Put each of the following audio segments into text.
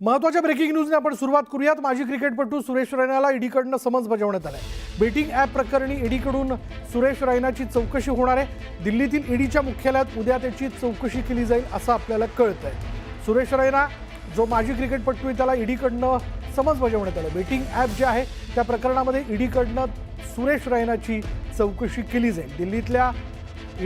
महत्त्वाच्या ब्रेकिंग न्यूजने आपण सुरुवात करूयात. माजी क्रिकेटपटू सुरेश रैनाला ईडीकडनं समन्स बजावण्यात आहे बेटिंग ॲप प्रकरणी ईडीकडून सुरेश रैनाची चौकशी होणार आहे. दिल्लीतील ईडीच्या मुख्यालयात उद्या त्याची चौकशी केली जाईल असं आपल्याला कळतंय. सुरेश रैना जो माजी क्रिकेटपटू आहे त्याला ईडीकडनं समन्स बजावण्यात आलं बेटिंग ॲप जे आहे त्या प्रकरणामध्ये ईडीकडनं सुरेश रैनाची चौकशी केली जाईल. दिल्लीतल्या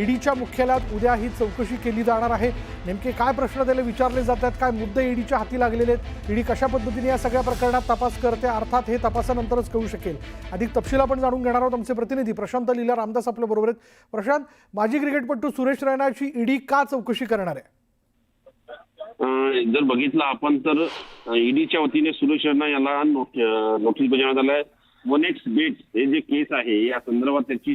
ईडीच्या मुख्यालयात उद्या ही चौकशी केली जाणार आहे. नेमके काय प्रश्न त्याला विचारले जात आहेत काय मुद्दे ईडीच्या हाती लागलेले आहेत ईडी कशा पद्धतीने या सगळ्या प्रकरणात तपास करते अर्थात हे तपासानंतरच कळू शकेल. अधिक तपशील आपण जाणून घेणार आहोत आमचे प्रतिनिधी प्रशांत लीला रामदास आपल्या बरोबर आहेत. प्रशांत माजी क्रिकेटपटू सुरेश रैनाची ईडी का चौकशी करणार आहे? जर बघितलं आपण तर ईडीच्या वतीने सुरेश रैना याला नोटीस बजावण्यात आलाय वन एक्स बेट हे जे केस आहे या संदर्भात त्याची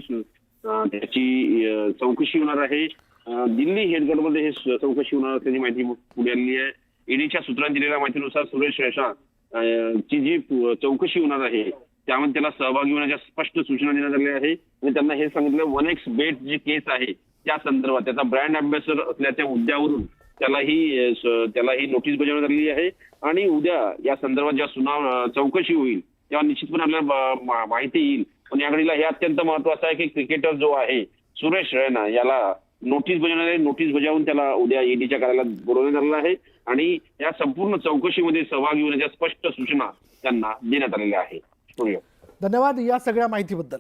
त्याची चौकशी होणार आहे. दिल्ली हेडगडमध्ये हे चौकशी होणार असल्याची माहिती पुढे आलेली आहे. ईडीच्या सूत्रांनी दिलेल्या माहितीनुसार सुरेश रेशा ची जी चौकशी होणार आहे त्यामध्ये त्याला सहभागी होण्याच्या स्पष्ट सूचना देण्यात आल्या आहे. आणि त्यांना हे सांगितलं वन एक्स बेट जी केस आहे त्या संदर्भात त्याचा ब्रँड अँबॅसेडर असल्याच्या मुद्द्यावरून त्याला ही त्याला ही नोटीस बजावण्यात आलेली आहे. आणि उद्या या संदर्भात ज्या सुनाव चौकशी होईल तेव्हा निश्चितपणे आपल्याला माहिती येईल. पण या घडीला हे अत्यंत महत्वाचं आहे की क्रिकेटर जो आहे सुरेश रैना याला नोटीस बजावणार आहे नोटीस बजावून त्याला उद्या ईडीच्या कार्यालयात बोलवण्यात आलेलं आहे आणि या संपूर्ण चौकशीमध्ये सहभागी होण्याच्या स्पष्ट सूचना त्यांना देण्यात आलेल्या आहे धन्यवाद या सगळ्या माहितीबद्दल.